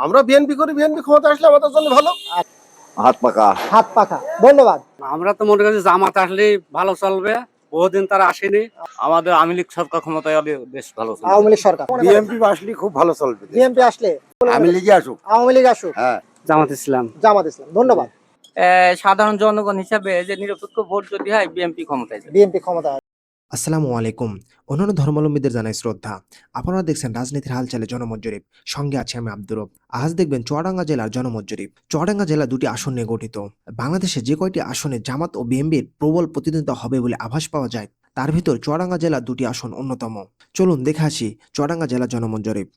আমরা বিএনপি করি বিএনপি ক্ষমতা আসলে আমাদের জন্য ভালো। হাত পাকা। হাত পাখা ধন্যবাদ। আমরা তো মনে করছি জামাত আসলে ভালো চলবে বহুদিন তারা আসেনি। আমাদের আওয়ামী লীগ সরকার ক্ষমতায় এলে বেশ ভালো চলবে। আওয়ামী লীগ সরকার। বিএমপি আসলে খুব ভালো চলবে। বিএনপি আসলে আমি লিগে আসুক। আওয়ামী লীগ আসুক। হ্যাঁ। জামাত ইসলাম। জামাত ইসলাম। ধন্যবাদ। সাধারণ জনগণ হিসাবে যে নিরপেক্ষ ভোট যদি হয় বিএনপি ক্ষমতায়। বিএনপি ক্ষমতা আসসালামু আলাইকুম। অন্যান্য ধর্মাবলম্বীদের জানাই শ্রদ্ধা। আপনারা দেখছেন রাজনীতির হালচালে জনমত জরিপ। সঙ্গে আছে আমি আব্দুর আজ দেখবেন চুয়াডাঙ্গা জেলার জনমত জরিপ। চুয়াডাঙ্গা জেলা দুটি আসন নিয়ে গঠিত। বাংলাদেশে যে কয়টি আসনে জামাত ও বিএনপির প্রবল প্রতিদ্বন্দ্বিতা হবে বলে আভাস পাওয়া যায়, তার ভিতর চুয়াডাঙ্গা জেলার দুটি আসন অন্যতম। চলুন দেখে আসি চুয়াডাঙ্গা জেলার জনমত জরিপ।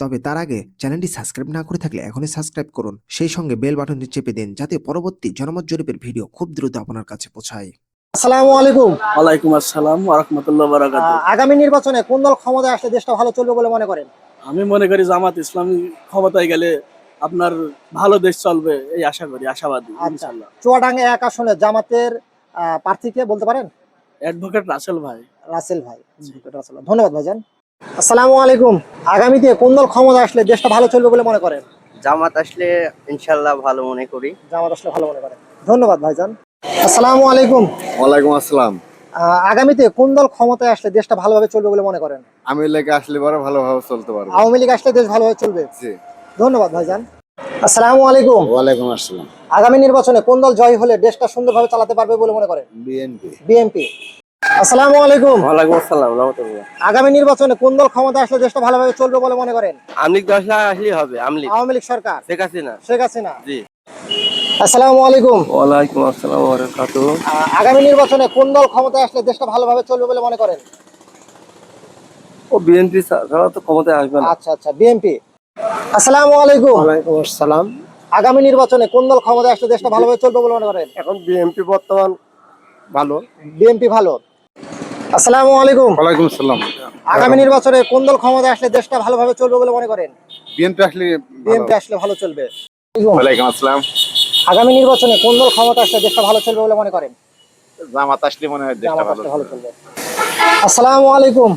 তবে তার আগে চ্যানেলটি সাবস্ক্রাইব না করে থাকলে এখনই সাবস্ক্রাইব করুন। সেই সঙ্গে বেল বাটনটি চেপে দিন, যাতে পরবর্তী জনমত জরিপের ভিডিও খুব দ্রুত আপনার কাছে পৌঁছায়। আসসালামু আলাইকুম। ওয়ালাইকুম আসসালাম রহমতুল্লাহ বারাকাত আহ, আগামী নির্বাচনে কোন দল ক্ষমতায় আসলে দেশটা ভালো চলবে বলে মনে করেন? আমি মনে করি জামাত ইসলামী ক্ষমতায় গেলে আপনার ভালো দেশ চলবে এই আশা করি আশাবাদী আচ্ছা। চুয়াডাঙ্গা এক আসনে জামাতের প্রার্থীকে বলতে পারেন? অ্যাডভোকেট রাসেল ভাই। রাসেল ভাই। রাসেল ভাই। ধন্যবাদ ভাইজান। আসসালামু আলাইকুম। আগামীতে কোন দল ক্ষমতা আসলে দেশটা ভালো চলবে বলে মনে করেন? জামাত আসলে ইনশাল্লাহ ভালো মনে করি। জামাত আসলে ভালো মনে করেন। ধন্যবাদ ভাইজান। আসসালামু আলাইকুম। ওয়ালাইকুম আসসালাম। আগামীতে কোন দল ক্ষমতায় আসলে দেশটা ভালোভাবে চলবে বলে মনে করেন? আমি লেগে আসলে পরে ভালোভাবে চলতে পারব। আওয়ামী লীগ আসলে দেশ ভালোভাবে চলবে? জি। ধন্যবাদ ভাইজান। আসসালামু আলাইকুম। ওয়ালাইকুম আসসালাম। আগামী নির্বাচনে কোন দল জয় হলে দেশটা সুন্দরভাবে চালাতে পারবে বলে মনে করেন? বিএনপি। বিএনপি। আসসালামু আলাইকুম। ওয়ালাইকুম আসসালাম রহমতুল্লাহ। আগামী নির্বাচনে কোন দল ক্ষমতা আসলে দেশটা ভালোভাবে চলবে বলে মনে করেন? আমলিগ দশলা আসলেই হবে আমলিগ আওয়ামী লীগ সরকার। শেখ হাসিনা। শেখ হাসিনা। জি। আসসালামু আলাইকুম। ওয়ালাইকুম আসসালাম বারাকাত আহ, আগামী নির্বাচনে কোন দল ক্ষমতায় আসলে দেশটা ভালোভাবে চলবে বলে মনে করেন? ও বিএনপি ছাড়া তো ক্ষমতায় আসবে আচ্ছা আচ্ছা বিএনপি আসসালামু আলাইকুম। ওয়ালাইকুম আসসালাম। আগামী নির্বাচনে কোন দল ক্ষমতায় আসলে দেশটা ভালোভাবে চলবে বলে মনে করেন? এখন বিএনপি বর্তমান ভালো। বিএনপি ভালো। আসসালামু আলাইকুম। ওয়ালাইকুম আসসালাম। আগামী নির্বাচনে কোন দল ক্ষমতায় আসলে দেশটা ভালোভাবে চলবে বলে মনে করেন? বিএনপি আসলে বিএনপি আসলে ভালো চলবে। ওয়ালাইকুম আসসালাম। আগামী নির্বাচনে কোন দল ক্ষমতা আসলে দেশটা ভালো চলবে বলে মনে করেন? জামাত আসলে মনে হয় দেশটা ভালো চলবে। আসসালামু আলাইকুম।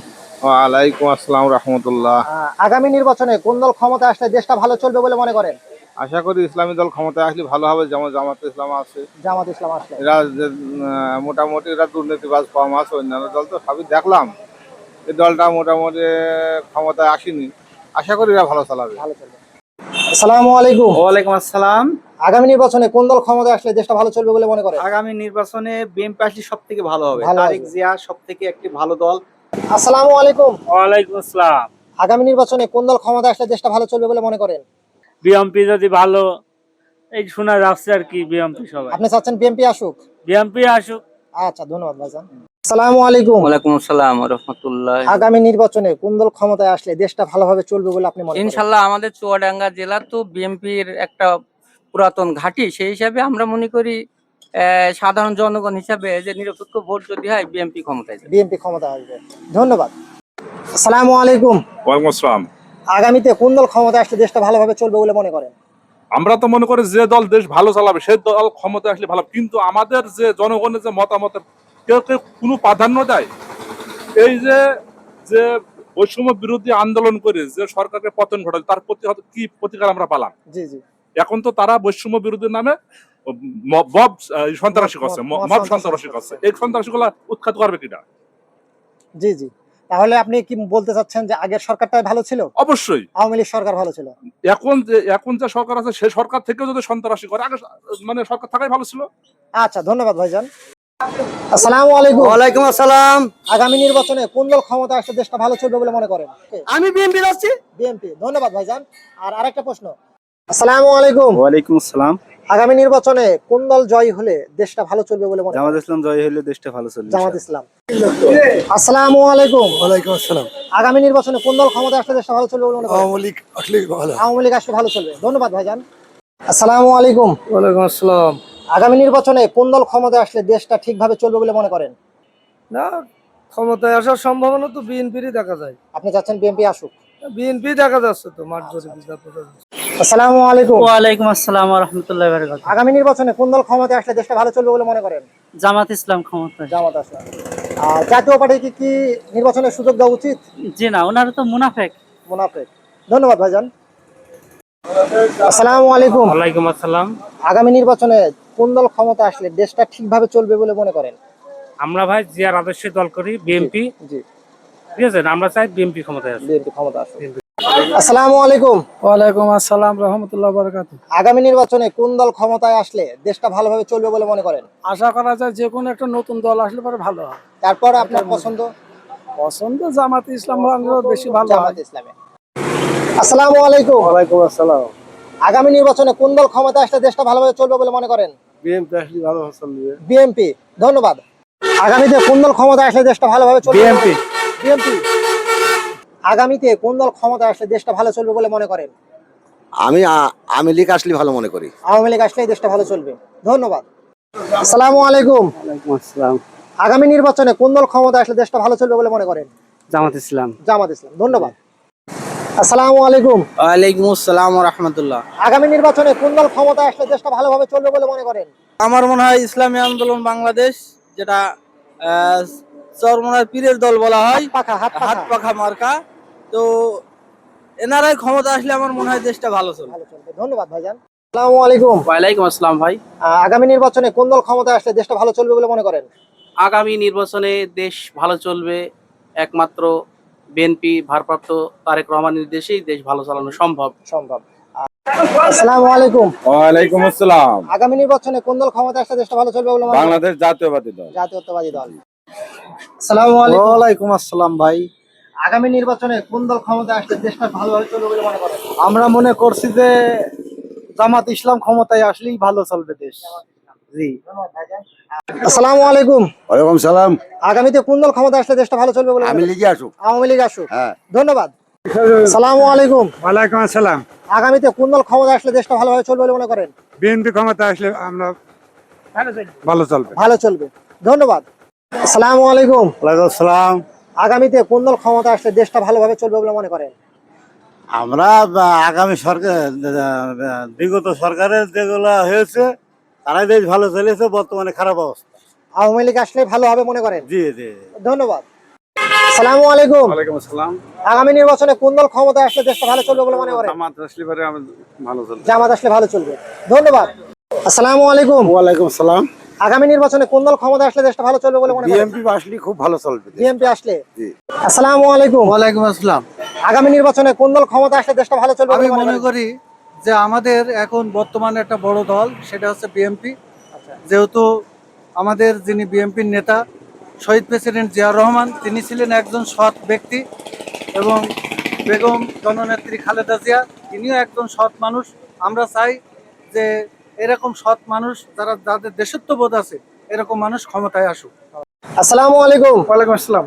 ওয়ালাইকুম আসসালাম রহমতুল্লাহ। আগামী নির্বাচনে কোন দল ক্ষমতা আসলে দেশটা ভালো চলবে বলে মনে করেন? আশা করি ইসলামী দল ক্ষমতায় আসলে ভালো হবে যেমন জামাত ইসলাম আছে। জামাত ইসলাম আসলে। এরা মোটামুটি এরা দুর্নীতিবাজ কম আছে অন্যান্য দল তো সবই দেখলাম। এই দলটা মোটামুটি ক্ষমতায় আসেনি। আশা করি এরা ভালো চালাবে। ভালো চলবে। আসসালামু আলাইকুম। ওয়ালাইকুম আসসালাম। আগামী নির্বাচনে কোন দল আসলে দেশটা ভালো চলবে বলে মনে করেন আগামী নির্বাচনে বিএনপি আসলে সব থেকে ভালো হবে। তারেক জিয়া সব থেকে একটি ভালো দল। আসসালামু আলাইকুম। ওয়ালাইকুম আসসালাম। আগামী নির্বাচনে কোন দল ক্ষমতা আসলে দেশটা ভালো চলবে বলে মনে করেন? বিএমপি যদি ভালো এই শোনা যাচ্ছে আর কি বিএমপি সবাই। আপনি চাচ্ছেন বিএনপি আসুক? বিএমপি আসুক। আচ্ছা ধন্যবাদ ভাইজান। আসসালামু আলাইকুম। ওয়ালাইকুম আসসালাম রহমতুল্লাহ। আগামী নির্বাচনে কোন দল ক্ষমতায় আসলে দেশটা ভালোভাবে চলবে বলে আপনি মনে করেন? ইনশাল্লাহ আমাদের চুয়াডাঙ্গা জেলা তো বিএনপির একটা পুরাতন ঘাঁটি। সেই হিসাবে আমরা মনে করি সাধারণ জনগণ হিসাবে যে নিরপেক্ষ ভোট যদি হয় বিএনপি ক্ষমতায় যাবে। বিএনপি ক্ষমতায় আসবে। ধন্যবাদ। আসসালামু আলাইকুম। ওয়ালাইকুম আসসালাম। আগামীতে কোন দল ক্ষমতায় আসলে দেশটা ভালোভাবে চলবে বলে মনে করেন? আমরা তো মনে করি যে দল দেশ ভালো চালাবে সেই দল ক্ষমতা আসলে ভালো। কিন্তু আমাদের যে জনগণের যে মতামতের কেউ কেউ কোনো প্রাধান্য দেয়? এই যে যে বৈষম্য বিরোধী আন্দোলন করে যে সরকারকে পতন ঘটাল তার প্রতি কি প্রতিকার আমরা পালাম? জি জি। এখন তো তারা বৈষম্য বিরোধীর নামে মব সন্ত্রাসী করছে মব সন্ত্রাসী করছে। এই সন্ত্রাসীগুলা উৎখাত করবে কিনা? জি জি। তাহলে আপনি কি বলতে চাচ্ছেন যে আগের সরকারটাই ভালো ছিল? অবশ্যই। আওয়ামী লীগ সরকার ভালো ছিল? এখন যে এখন যে সরকার আছে সেই সরকার থেকেও যদি সন্ত্রাসী করে আগে মানে সরকার থাকাই ভালো ছিল? আচ্ছা ধন্যবাদ ভাইজান। আসসালামু আলাইকুম। ওয়ালাইকুম আসসালাম। আগামী নির্বাচনে কোন দল ক্ষমতা আসলে দেশটা ভালো চলবে বলে মনে করেন? আমি বিএনপি আছি বিএনপি। ধন্যবাদ ভাইজান। আর আরেকটা প্রশ্ন। আসসালামু আলাইকুম। ওয়ালাইকুম আসসালাম। আগামী নির্বাচনে কোন দল জয় হলে দেশটা ভালো চলবে বলে মনে করেন? ইসলাম জয় হলে দেশটা ভালো চলবে জামাত ইসলাম। আসসালামু আলাইকুম। ওয়ালাইকুম আসসালাম। আগামী নির্বাচনে কোন দল ক্ষমতা আসলে দেশটা ভালো চলবে বলে মনে করেন? আওয়ামী লীগ আসলে ভালো। আওয়ামী লীগ আসলে ভালো চলবে। ধন্যবাদ ভাইজান। আসসালামু আলাইকুম। ওয়ালাইকুম আসসালাম। আগামী নির্বাচনে কোন দল ক্ষমতা আসলে দেশটা ঠিকভাবে চলবে বলে মনে করেন? না ক্ষমতায় আসার সম্ভাবনা তো বিএনপিরই দেখা যায়। আপনি চাচ্ছেন বিএনপি আসুক। বিএনপি দেখা যাচ্ছে তো মাঠ ধরে আসসালামু আলাইকুম। ওয়ালাইকুম আসসালাম রহমতুল্লাহ বারকাত আগামী নির্বাচনে কোন দল ক্ষমতা আসলে দেশটা ভালো চলবে বলে মনে করেন? জামাত ইসলাম ক্ষমতা জামাত আসলে আর জাতীয় পার্টিকে কি নির্বাচনের সুযোগ দেওয়া উচিত? জি না ওনারা তো মুনাফেক। মুনাফেক। ধন্যবাদ ভাইজান। আসসালামু আলাইকুম। ওয়ালাইকুম আসসালাম। আগামী নির্বাচনে কোন দল ক্ষমতা আসলে দেশটা ঠিকভাবে চলবে বলে মনে করেন? আমরা ভাই জিয়ার আদর্শে দল করি বিএনপি। জি। ঠিক আছে আমরা চাই বিএনপি ক্ষমতায় আসবে বিএনপি ক্ষমতা আসবে আসসালামু আলাইকুম। ওয়ালাইকুম আসসালাম রহমতুল্লাহ বরকাত আগামী নির্বাচনে কোন দল ক্ষমতায় আসলে দেশটা ভালোভাবে চলবে বলে মনে করেন? আশা করা যায় যে কোনো একটা নতুন দল আসলে পরে ভালো হয় তারপর আপনার পছন্দ? পছন্দ জামাত ইসলাম বেশি ভালো জামাত ইসলামে। আসসালামু আলাইকুম। ওয়ালাইকুম আসসালাম। আগামী নির্বাচনে কোন দল ক্ষমতা আসলে দেশটা ভালোভাবে চলবে বলে মনে করেন? বিএনপি আসলে ভালো চলবে বিএনপি ধন্যবাদ। আগামীতে কোন দল ক্ষমতা আসলে দেশটা ভালোভাবে চলবে বিএনপি। বিএনপি। আগামীতে কোন দল ক্ষমতা আসলে দেশটা ভালো চলবে বলে মনে করেন? আমি আমি লীগ আসলে ভালো মনে করি। আওয়ামী লীগ আসলেই দেশটা ভালো চলবে। ধন্যবাদ। আসসালামু আলাইকুম। আসসালাম। আগামী নির্বাচনে কোন দল ক্ষমতা আসলে দেশটা ভালো চলবে বলে মনে করেন? জামাত ইসলাম। জামাত ইসলাম ধন্যবাদ। আসসালামু আলাইকুম। ওয়ালাইকুম আসসালাম রহমতুল্লাহ আগামী নির্বাচনে কোন দল ক্ষমতা আসলে দেশটা ভালোভাবে চলবে বলে মনে করেন? আমার মনে হয় ইসলামী আন্দোলন বাংলাদেশ যেটা চরমনার পীরের দল বলা হয় পাখা হাত হাত পাখা। মার্কা। তো এনারাই ক্ষমতা আসলে আমার মনে হয় দেশটা ভালো চলবে। ভালো চলবে। ধন্যবাদ ভাইজান। আসসালামু আলাইকুম। ওয়ালাইকুম আসসালাম ভাই। আগামী নির্বাচনে কোন দল ক্ষমতা আসলে দেশটা ভালো চলবে বলে মনে করেন? আগামী নির্বাচনে দেশ ভালো চলবে একমাত্র বিএনপি ভারপ্রাপ্ত তারেক রহমান নির্দেশেই দেশ ভালো চালানো সম্ভব। সম্ভব। আসসালামু আলাইকুম। ওয়ালাইকুম আসসালাম। আগামী নির্বাচনে কোন দল আসলে দেশটা ভালো চলবে বলে মনে করেন বাংলাদেশ জাতীয়বাদী দল। জাতীয়তাবাদী দল। আসসালামু আলাইকুম। ওয়ালাইকুম আসসালাম ভাই। আগামী নির্বাচনে কোন দল আসলে দেশটা ভালোভাবে চলবে বলে মনে করেন? আমরা মনে করছি যে জামাত ইসলাম ক্ষমতায় আসলেই ভালো চলবে দেশ। জি। আসসালামু আলাইকুম। ওয়ালাইকুম সালাম। আগামীতে কোন দল ক্ষমতা আসলে দেশটা ভালো চলবে বলে আমি করেন? লিগে আসুক। আওয়ামী লীগ আসুক। হ্যাঁ। ধন্যবাদ। আসসালামু আলাইকুম। ওয়ালাইকুম আসসালাম। আগামীতে কোন দল ক্ষমতা আসলে দেশটা ভালোভাবে চলবে বলে মনে করেন? বিএনপি ক্ষমতা আসলে আমরা ভালো চলবে। ভালো চলবে। ধন্যবাদ। আসসালামু আলাইকুম। ওয়ালাইকুম আসসালাম। আগামীতে কোন দল ক্ষমতা আসলে দেশটা ভালোভাবে চলবে বলে মনে করেন? আমরা আগামী সরকার বিগত সরকারের যেগুলো হয়েছে তারাই দেশ ভালো চলেছে বর্তমানে খারাপ অবস্থা। আওয়ামী লীগ আসলে ভালো হবে মনে করেন? জি জি। ধন্যবাদ। আসসালামু আলাইকুম। ওয়ালাইকুম আসসালাম। আগামী নির্বাচনে কোন দল ক্ষমতা আসলে দেশটা ভালো চলবে বলে মনে করেন? জামাত আসলে পরে আমি ভালো চলবে। জামাত আসলে ভালো চলবে। ধন্যবাদ। আসসালামু আলাইকুম। ওয়ালাইকুম সালাম আগামী নির্বাচনে কোন দল ক্ষমতা আসলে দেশটা ভালো চলবে বলে মনে করেন? বিএনপি আসলে খুব ভালো চলবে বিএনপি আসলে? জি। আসসালামু আলাইকুম। ওয়ালাইকুম আসসালাম। আগামী নির্বাচনে কোন দল ক্ষমতা আসলে দেশটা ভালো চলবে আমি মনে করি যে আমাদের এখন বর্তমানে একটা বড় দল সেটা হচ্ছে বিএনপি। যেহেতু আমাদের যিনি বিএনপির নেতা শহীদ প্রেসিডেন্ট জিয়াউর রহমান তিনি ছিলেন একজন সৎ ব্যক্তি এবং বেগম জননেত্রী খালেদা জিয়া তিনিও একজন সৎ মানুষ। আমরা চাই যে এরকম সৎ মানুষ যারা যাদের দেশত্ববোধ আছে এরকম মানুষ ক্ষমতায় আসুক। আসসালামু আলাইকুম। ওয়ালাইকুম আসসালাম।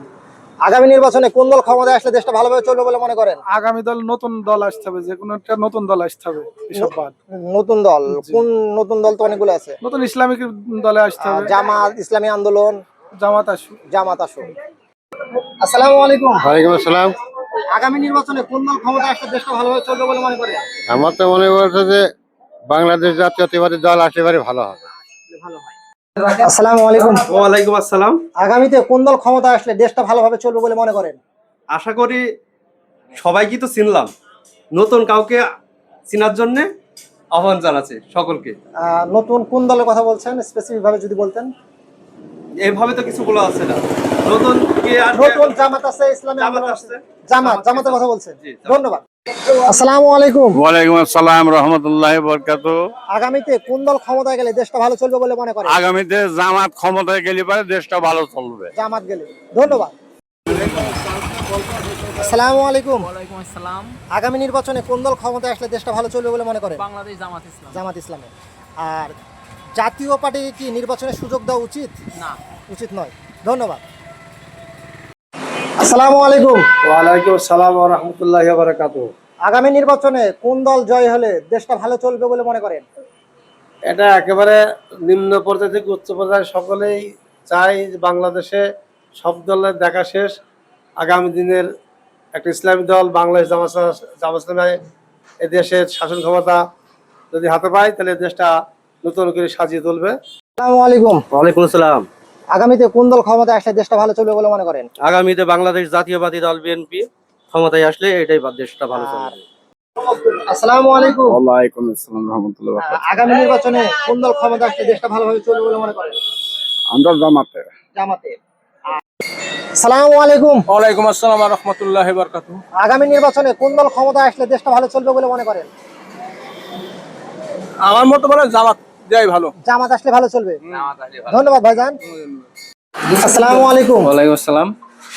আগামী নির্বাচনে কোন দল ক্ষমতায় আসলে দেশটা ভালোভাবে চলবে বলে মনে করেন? আগামী দল নতুন দল আসতে হবে যে কোনো একটা নতুন দল আসতে হবে এসব বাদ। নতুন দল কোন নতুন দল তো অনেকগুলো আছে? নতুন ইসলামিক দলে আসতে হবে। জামাত ইসলামী আন্দোলন জামাত আসুক। জামাত আসুন আসসালামু আলাইকুম। ওয়ালাইকুম আসসালাম। আগামী নির্বাচনে কোন দল ক্ষমতায় আসলে দেশটা ভালোভাবে চলবে বলে মনে করেন? আমার তো মনে করছে যে বাংলাদেশ জাতীয়তাবাদী দল আসলে ভালো হবে। আসসালামু আলাইকুম। ওয়ালাইকুম আসসালাম। আগামীতে কোন দল ক্ষমতা আসলে দেশটা ভালোভাবে চলবে বলে মনে করেন? আশা করি সবাইকে তো চিনলাম। নতুন কাউকে চিনার জন্য আহ্বান জানাচ্ছে সকলকে। নতুন কোন দলের কথা বলছেন? স্পেসিফিক ভাবে যদি বলতেন। এভাবে তো কিছু বলা আছে না। নতুন কে আসবে নতুন জামাত আছে ইসলামী জামাত আছে। জামাত জামাত জামাতের কথা বলছেন। ধন্যবাদ। আসসালামু আলাইকুম। ওয়ালাইকুম আসসালাম রহমতুল্লাহ বরকাত আগামীতে কোন দল ক্ষমতায় গেলে দেশটা ভালো চলবে বলে মনে করেন? আগামীতে জামাত ক্ষমতায় গেলে পরে দেশটা ভালো চলবে। জামাত গেলে। ধন্যবাদ। আসসালামু আলাইকুম। ওয়ালাইকুম আসসালাম। আগামী নির্বাচনে কোন দল ক্ষমতায় আসলে দেশটা ভালো চলবে বলে মনে করেন? বাংলাদেশ জামাত ইসলাম। জামাত ইসলামে। আর জাতীয় পার্টিকে কি নির্বাচনের সুযোগ দেওয়া উচিত? না। উচিত নয়। ধন্যবাদ। আসসালামু আলাইকুম। ওয়ালাইকুম আসসালাম রহমতুল্লাহ বারাকাতু আগামী নির্বাচনে কোন দল জয় হলে দেশটা ভালো চলবে বলে মনে করেন? এটা একেবারে নিম্ন পর্যায় থেকে উচ্চ পর্যায়ে সকলেই চাই যে বাংলাদেশে সব দলের দেখা শেষ। আগামী দিনের একটা ইসলামী দল বাংলাদেশ জামাত জামাত এ দেশের শাসন ক্ষমতা যদি হাতে পায় তাহলে দেশটা নতুন করে সাজিয়ে তুলবে। আসসালামু আলাইকুম। ওয়ালাইকুম আসসালাম। আগামীতে কোন দল ক্ষমতায় আসলে দেশটা ভালো চলবে বলে মনে করেন? আগামীতে বাংলাদেশ জাতীয়বাদী দল বিএনপি ক্ষমতায় আসলে এটাই দেশটা আর আসসালামু আলাইকুম। ওয়ালাইকুম আসসালাম রহমতুল্লাহ আগামী নির্বাচনে কোন দল আসলে দেশটা ভালোভাবে চলবে বলে মনে করেন? আমরা জামাতে। জামাতে। আসসালামু আলাইকুম। ওয়ালাইকুম আসসালাম রহমতুল্লাহ বরকাত আগামী নির্বাচনে কোন দল ক্ষমতা আসলে দেশটা ভালো চলবে বলে মনে করেন? আমার মতো বলে জামাত। দেয় ভালো। জামাত আসলে ভালো চলবে। ধন্যবাদ ভাইজান। আসসালামু আলাইকুম। ওয়ালাইকুম আসসালাম।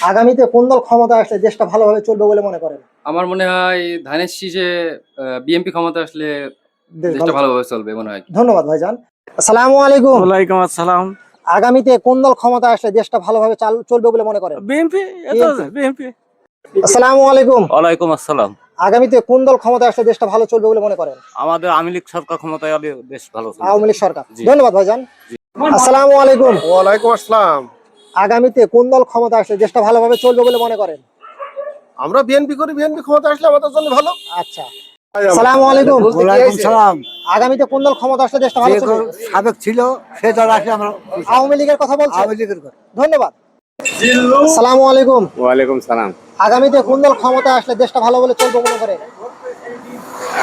আগামীতে কোন দল ক্ষমতা আসলে দেশটা ভালোভাবে চলবে বলে মনে করেন? আমার মনে হয় ধানের শীষে বিএনপি ক্ষমতা আসলে দেশ ভালো- ভালোভাবে চলবে মনে হয়। ধন্যবাদ ভাইজান। আসসালামু আলাইকুম। ওয়ালাইকুম আসসালাম। আগামীতে কোন দল ক্ষমতা আসলে দেশটা ভালোভাবে চাল- চলবে বলে মনে করেন? BNP BNP. আসসালামু আলাইকুম। ওয়ালাইকুম আসসালাম। আগামীতে কোন দল ক্ষমতা আসলে দেশটা ভালো চলবে বলে মনে করেন? আমাদের আওয়ামী লীগ সরকার ক্ষমতায় এলে দেশ ভালো চলবে। আওয়ামী লীগ সরকার। জি। ধন্যবাদ ভাইজান। আসসালামু আলাইকুম। ওয়ালাইকুম আসসালাম। আগামীতে কোন দল ক্ষমতা আসলে দেশটা ভালোভাবে চলবে বলে মনে করেন? আমরা বিএনপি করি বিএনপি ক্ষমতা আসলে আমাদের জন্য ভালো। আচ্ছা। আসসালামু আলাইকুম। সালাম। আগামীতে কোন দল ক্ষমতা আসলে দেশটা ভালো চলবে? সাবেক ছিল সে দল আসলে আমরা আওয়ামী লীগের কথা বলছেন? আওয়ামী লীগের কথা। ধন্যবাদ। আসসালামু আলাইকুম। ওয়ালাইকুম সালাম। আগামীতে কোন দল ক্ষমতা আসলে দেশটা ভালো বলে চলবে মনে করেন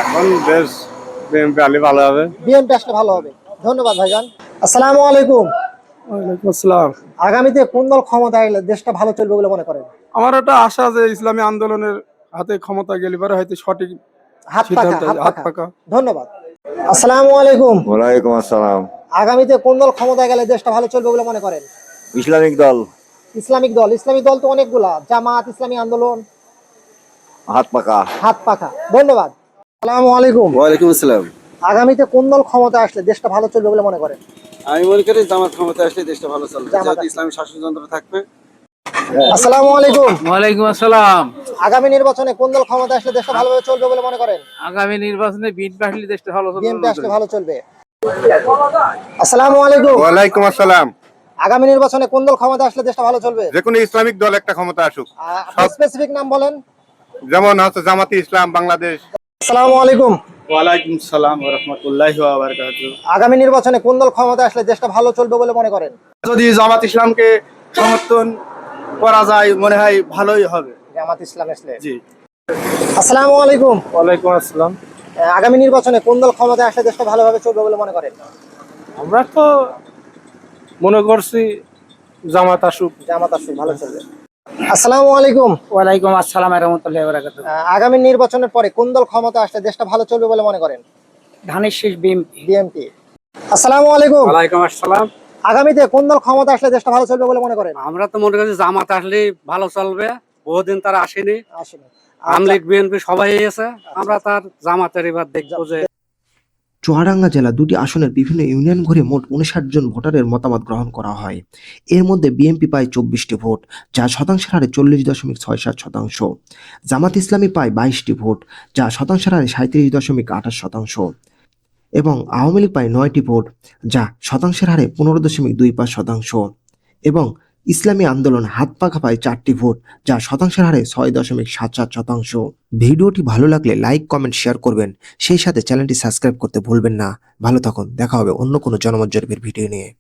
এখন দেশ বিএনপি আলী ভালো হবে। বিএনপি আসলে ভালো হবে। ধন্যবাদ ভাইজান। আসসালামু আলাইকুম। ওয়ালাইকুম আসসালাম। আগামীতে কোন দল ক্ষমতা আসলে দেশটা ভালো চলবে বলে মনে করেন? আমার একটা আশা যে ইসলামী আন্দোলনের হাতে ক্ষমতা গেলে পরে হয়তো সঠিক হাত পাকা হাত পাকা ধন্যবাদ। আসসালামু আলাইকুম। ওয়ালাইকুম আসসালাম। আগামীতে কোন দল ক্ষমতা গেলে দেশটা ভালো চলবে বলে মনে করেন? ইসলামিক দল। ইসলামিক দল। ইসলামিক দল তো অনেকগুলা। জামাত ইসলামী আন্দোলন। হাত পাকা। হাত পাকা। ধন্যবাদ। আসসালামু আলাইকুম। ওয়ালাইকুম আসসালাম। আগামীতে কোন দল ক্ষমতা আসলে দেশটা ভালো চলবে বলে মনে করেন? আমি মনে করি জামাত ক্ষমতা আসলে দেশটা ভালো চলবে। জামাত ইসলামী শাসনযন্ত্র থাকবে। আসসালামু আলাইকুম। ওয়ালাইকুম আসসালাম। আগামী নির্বাচনে কোন দল ক্ষমতা আসলে দেশটা ভালোভাবে চলবে বলে মনে করেন? আগামী নির্বাচনে বিএনপি আসলে দেশটা ভালো চলবে বিএনপি আসলে ভালো চলবে। আসসালামু আলাইকুম। ওয়ালাইকুম আসসালাম। আগামী নির্বাচনে কোন দল ক্ষমতা আসলে দেশটা ভালো চলবে? যে কোনো ইসলামিক দল একটা ক্ষমতা আসুক। স্পেসিফিক নাম বলেন। যেমন হচ্ছে জামাতি ইসলাম বাংলাদেশ। আসসালামু আলাইকুম। ওয়ালাইকুম সালাম রহমতুল্লাহ বারাকাতুহু। আগামী নির্বাচনে কোন দল ক্ষমতা আসলে দেশটা ভালো চলবে বলে মনে করেন? যদি জামাত ইসলামকে সমর্থন করা যায় মনে হয় ভালোই হবে। জামাত ইসলাম আসলে? জি। আসসালামু আলাইকুম। ওয়ালাইকুম আসসালাম। আগামী নির্বাচনে কোন দল ক্ষমতা আসলে দেশটা ভালোভাবে চলবে বলে মনে করেন? আমরা তো মনে করছি জামাত আসুক। জামাত আসলে ভালো চলবে। আসসালামু আলাইকুম। ওয়ালাইকুম আসসালাম রহমতুল্লাহ বরকাত আগামী নির্বাচনের পরে কোন দল ক্ষমতা আসলে দেশটা ভালো চলবে বলে মনে করেন? ধানের শীষ বিএনপি। আসসালামু আলাইকুম। ওয়ালাইকুম আসসালাম। আগামীতে কোন দল ক্ষমতা আসলে দেশটা ভালো চলবে বলে মনে করেন? আমরা তো মনে করছি জামাত আসলে ভালো চলবে বহুদিন তারা আসেনি। আসেনি। আওয়ামী বিএনপি সবাই এসে আমরা তার জামাতের এবার দেখব যে চুয়াডাঙ্গা জেলা দুটি আসনের বিভিন্ন ইউনিয়ন ঘুরে মোট উনষাট জন ভোটারের মতামত গ্রহণ করা হয়। এর মধ্যে বিএনপি পায় চব্বিশটি ভোট, যা শতাংশের হারে চল্লিশ দশমিক ছয় সাত শতাংশ। জামাত ইসলামী পায় বাইশটি ভোট, যা শতাংশের হারে সাঁত্রিশ দশমিক আঠাশ শতাংশ। এবং আওয়ামী লীগ পায় নয়টি ভোট, যা শতাংশের হারে পনেরো দশমিক দুই পাঁচ শতাংশ। এবং ইসলামী আন্দোলন হাত পাখা পায় চারটি ভোট, যা শতাংশের হারে ছয় দশমিক সাত সাত শতাংশ। ভিডিওটি ভালো লাগলে লাইক, কমেন্ট, শেয়ার করবেন। সেই সাথে চ্যানেলটি সাবস্ক্রাইব করতে ভুলবেন না। ভালো থাকুন। দেখা হবে অন্য কোনো জনমত ভিডিও নিয়ে।